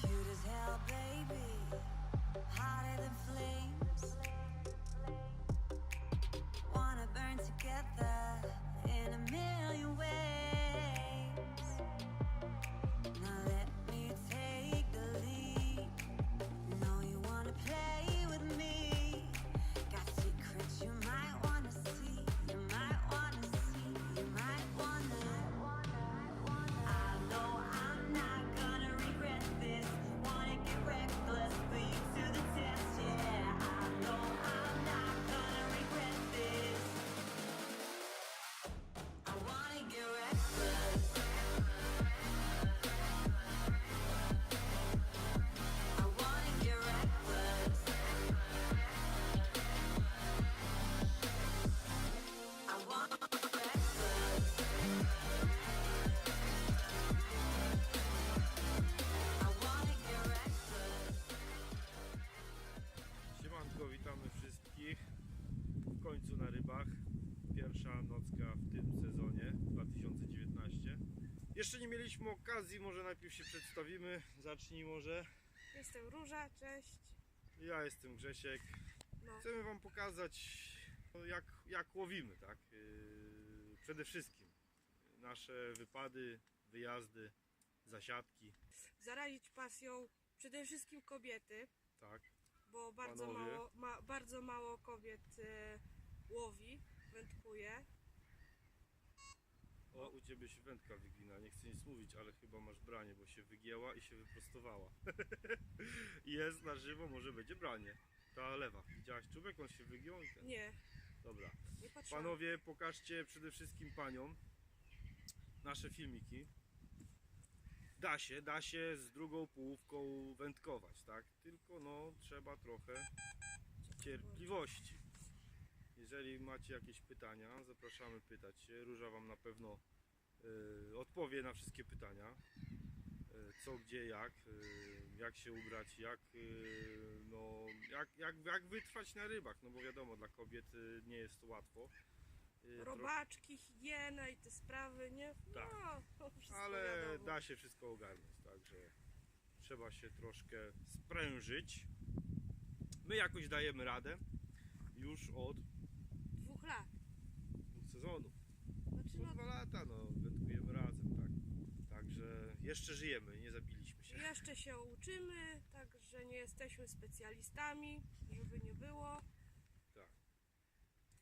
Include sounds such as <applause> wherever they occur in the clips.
Cute as hell, baby. Hotter than Jeszcze nie mieliśmy okazji, może najpierw się przedstawimy. Zacznij może. Jestem Róża, cześć. Ja jestem Grzesiek. No, Chcemy Wam pokazać jak, jak łowimy, tak? Yy, przede wszystkim nasze wypady, wyjazdy, zasiadki, zarazić pasją przede wszystkim kobiety, tak? bo bardzo Panowie. mało, ma, bardzo mało kobiet e, łowi, wędkuje. O, u Ciebie się wędka wygina, nie chcę nic mówić, ale chyba masz branie, bo się wygięła i się wyprostowała. <laughs> Jest na żywo, może będzie branie. Ta lewa, widziałaś czubek, on się wygiął i ten. Nie, Dobra. nie patrzyłam. Panowie, pokażcie przede wszystkim paniom nasze filmiki. Da się, da się z drugą połówką wędkować, tak? Tylko no, trzeba trochę cierpliwości. Jeżeli macie jakieś pytania, zapraszamy pytać się. Róża Wam na pewno odpowie na wszystkie pytania. Y, co, gdzie, jak, y, jak się ubrać, jak, y, no, jak, jak, jak wytrwać na rybach, no bo wiadomo, dla kobiet y, nie jest to łatwo. Y, Robaczki, higiena i te sprawy, nie? Tak. No, <laughs> ale wiadomo. da się wszystko ogarnąć, także trzeba się troszkę sprężyć. My jakoś dajemy radę już od Dwóch lat. dwóch sezonów. Znaczy, no, dwa lata, no, wędkujemy razem, tak. Także jeszcze żyjemy, nie zabiliśmy się. jeszcze się uczymy, także nie jesteśmy specjalistami, żeby nie było. Tak.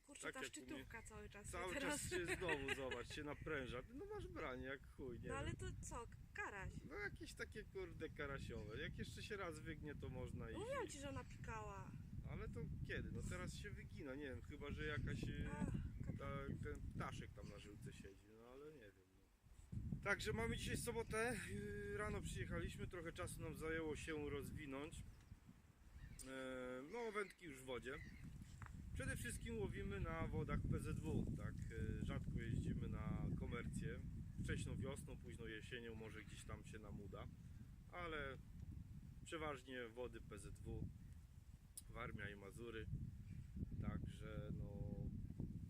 Kurczę, Tak ta jak szczytówka cały czas Cały teraz... czas się znowu, <laughs> zobacz, się napręża. No masz branie jak chuj, nie No ale wiem. to co, karaś. No jakieś takie kurde karasiowe. Jak jeszcze się raz wygnie, to można i... Mówiłam ci, że ona pikała. Ale to kiedy? No teraz się wygina, nie wiem, chyba że jakaś e, Ach, ta, ten ptaszek tam na żyłce siedzi, no ale nie wiem. Także mamy dzisiaj sobotę, yy, rano przyjechaliśmy, trochę czasu nam zajęło się rozwinąć. E, No wędki już w wodzie. Przede wszystkim łowimy na wodach PZW, tak, e, rzadko jeździmy na komercję. Wcześną wiosną, późną jesienią może gdzieś tam się nam uda, ale przeważnie wody PZW, Warmia i Mazury. Także no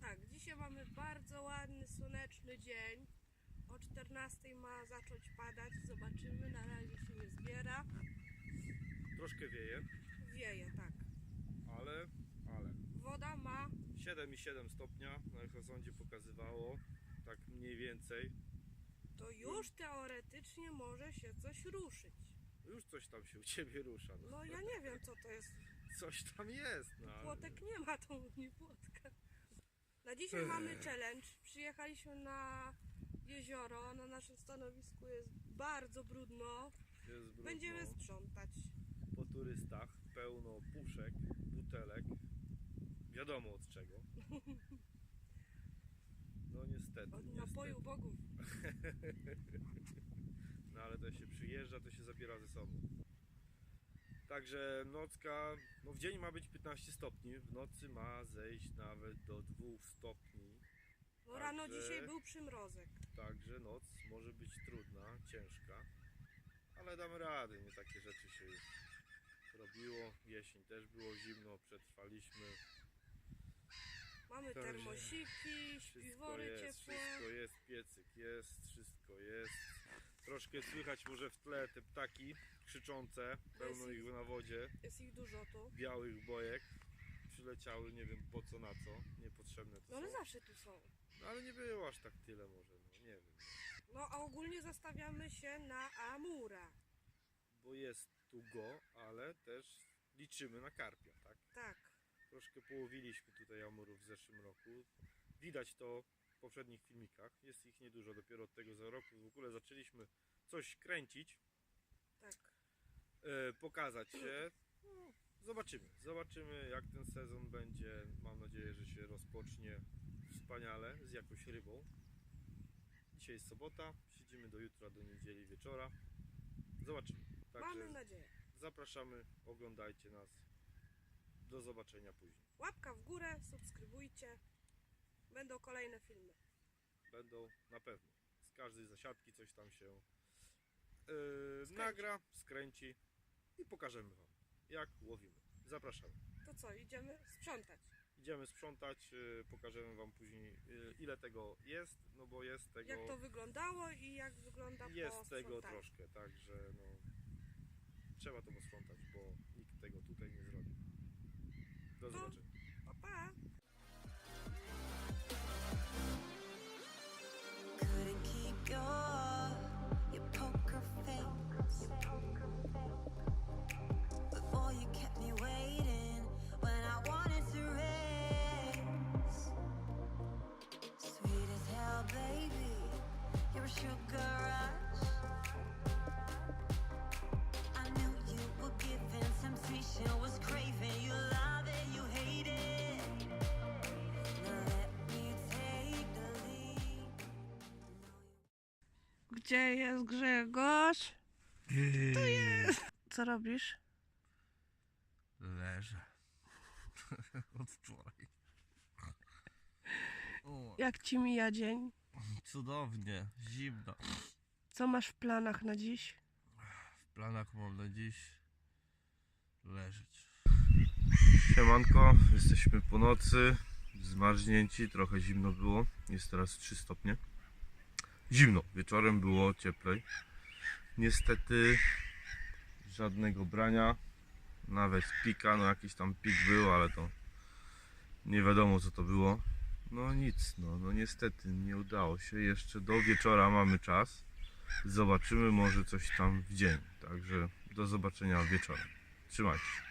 Tak, dzisiaj mamy bardzo ładny, słoneczny dzień. O 14 ma zacząć padać, zobaczymy. Na razie się nie zbiera. troszkę wieje, Wieje, tak. ale, ale Woda ma, 7,7 stopnia na echosondzie pokazywało, tak mniej więcej. to już teoretycznie może się coś ruszyć. Już coś tam się u Ciebie rusza. No, No ja nie wiem co to jest. Coś tam jest. No, ale- Płotek nie ma, to mówi płotka. Na dzisiaj mamy <laughs> challenge. Przyjechaliśmy na jezioro. Na naszym stanowisku jest bardzo brudno. jest brudno. Będziemy sprzątać. po turystach, pełno puszek, butelek. Wiadomo od czego. <laughs> No niestety. Od niestety. napoju bogów. <laughs> No ale to się przyjeżdża, to się zabiera ze sobą. Także nocka, no w dzień ma być 15 stopni, w nocy ma zejść nawet do 2 stopni. No rano Także- dzisiaj był przymrozek. Także noc może być trudna, ciężka, ale damy radę, nie takie rzeczy się już robiło. Jesień też było zimno, przetrwaliśmy. Mamy Także termosiki, Wszystko śpiwory jest, ciepłe. wszystko jest, piecyk jest, wszystko jest. Troszkę słychać może w tle te ptaki krzyczące, pełno ich na wodzie, Jest ich dużo tu. białych bojek. Przyleciały, nie wiem po co, na co, niepotrzebne to No ale są. zawsze tu są. No, ale nie było aż tak tyle może, no nie wiem. No a ogólnie zastawiamy się na Amura. Bo jest tu go, ale też liczymy na karpia, tak? Tak. Troszkę połowiliśmy tutaj amurów w zeszłym roku. Widać to w poprzednich filmikach. Jest ich niedużo, dopiero od tego za roku w ogóle zaczęliśmy coś kręcić, Tak. e, pokazać się. No, zobaczymy, zobaczymy jak ten sezon będzie. Mam nadzieję, że się rozpocznie wspaniale z jakąś rybą. Dzisiaj jest sobota, siedzimy do jutra, do niedzieli wieczora. Zobaczymy. Mamy Także nadzieję. zapraszamy, oglądajcie nas. Do zobaczenia później. Łapka w górę, subskrybujcie. Będą kolejne filmy. będą na pewno. Z każdej zasiadki coś tam się yy, nagra, skręci i pokażemy Wam, jak łowimy. Zapraszamy. To co, idziemy sprzątać. Idziemy sprzątać, yy, pokażemy Wam później yy, ile tego jest, no bo jest tego, Jak to wyglądało i jak wygląda po jest tego troszkę, także no trzeba to posprzątać, bo nikt tego tutaj nie zrobi. Do No. zobaczenia. Pa, pa. Gdzie jest Grzegorz? To jest. Co robisz? Leżę. <laughs> Od wczoraj. O, Jak ci mija dzień? cudownie, zimno. Co masz w planach na dziś? W planach mam na dziś leżeć. Siemanko, jesteśmy po nocy, zmarznięci, trochę zimno było, jest teraz 3 stopnie. Zimno, wieczorem było cieplej. Niestety żadnego brania, nawet pika, no jakiś tam pik był, ale to nie wiadomo co to było. No nic, no, no niestety nie udało się, jeszcze do wieczora mamy czas. Zobaczymy może coś tam w dzień, także do zobaczenia wieczorem. Trzymajcie się.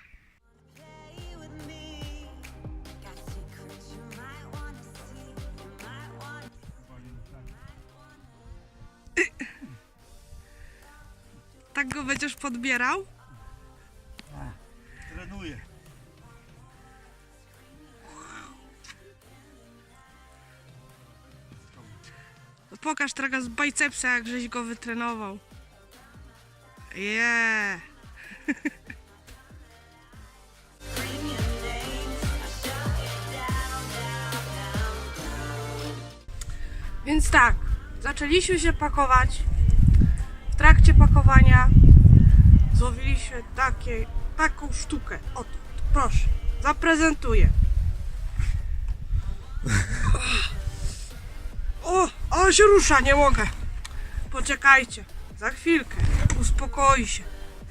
Tak go będziesz podbierał? Trenuję. Pokaż teraz z bicepsa, jak żeś go wytrenował. Yeah. <laughs> Więc tak, zaczęliśmy się pakować. W trakcie pakowania złowiliśmy takie, taką sztukę. Oto, proszę, zaprezentuję. O, ale się rusza, nie mogę. Poczekajcie, za chwilkę, uspokoi się.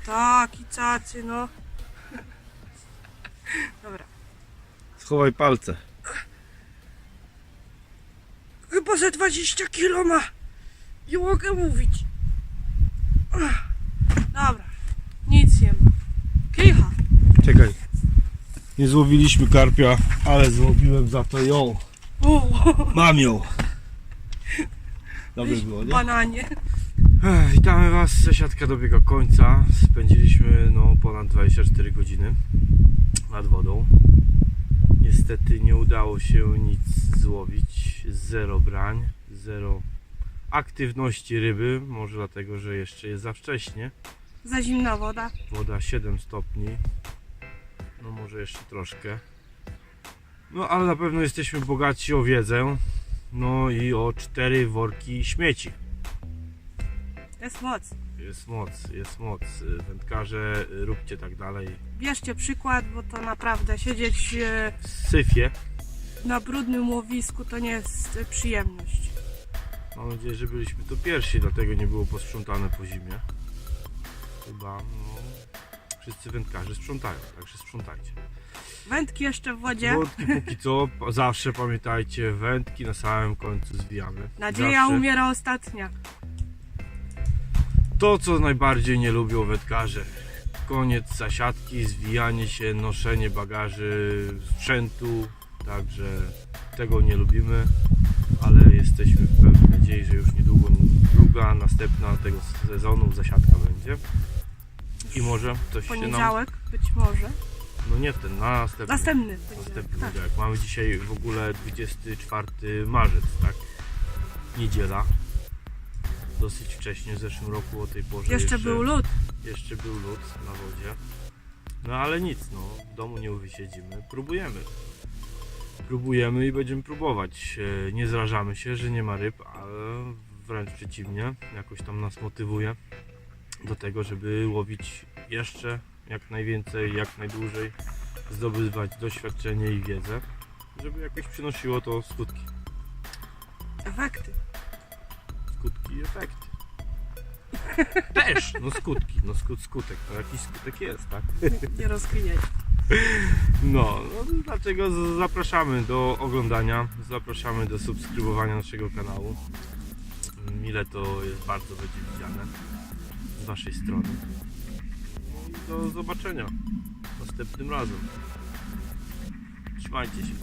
Taki cacy, no. Dobra, Schowaj palce. chyba ze 20 kilo ma. Nie mogę mówić. Dobra, nic nie ma. Kicha. Czekaj. Nie złowiliśmy karpia, ale złowiłem za to ją. Mam ją. Dobrze było, nie? bananie. Ech, Witamy Was, zasiadka dobiega końca. Spędziliśmy no, ponad 24 godziny nad wodą. Niestety nie udało się nic złowić. Zero brań, zero aktywności ryby. Może dlatego, że jeszcze jest za wcześnie. Za zimna woda. Woda 7 stopni. No może jeszcze troszkę. No ale na pewno jesteśmy bogaci o wiedzę. No i o cztery worki śmieci. Jest moc. jest moc, jest moc. Wędkarze, róbcie tak dalej. Bierzcie przykład, bo to naprawdę siedzieć e, W syfie. na brudnym łowisku to nie jest e, przyjemność. Mam nadzieję, że byliśmy tu pierwsi, dlatego nie było posprzątane po zimie. Chyba, no, wszyscy wędkarze sprzątają, także sprzątajcie. Wędki jeszcze w wodzie. Wędki póki co, zawsze pamiętajcie, wędki na samym końcu zwijamy. Nadzieja zawsze. umiera ostatnia. To, co najbardziej nie lubią wędkarze. Koniec zasiadki, zwijanie się, noszenie bagaży, sprzętu. Także tego nie lubimy, ale jesteśmy w pełnej nadziei, że już niedługo druga, następna tego sezonu zasiadka będzie. I może coś się nam... Poniedziałek być może. No nie ten, na następny. Następny poniedziałek. Następny Tak. poniedziałek. Mamy dzisiaj w ogóle 24 marzec, tak? Niedziela. Dosyć wcześnie, w zeszłym roku o tej porze Jeszcze był lód. jeszcze był lód na wodzie. No ale nic, no, w domu nie wysiedzimy, próbujemy. Próbujemy i będziemy próbować. E, Nie zrażamy się, że nie ma ryb, ale wręcz przeciwnie, jakoś tam nas motywuje do tego, żeby łowić jeszcze jak najwięcej, jak najdłużej, zdobywać doświadczenie i wiedzę, żeby jakoś przynosiło to skutki. Efekty. Skutki i efekty. <laughs> Też, no skutki, no skut, skutek, to jakiś skutek jest, tak? Nie rozkminiaj. No, no dlatego zapraszamy do oglądania, zapraszamy do subskrybowania naszego kanału. Mile to jest bardzo będzie widziane z Waszej strony. I do zobaczenia następnym razem. Trzymajcie się.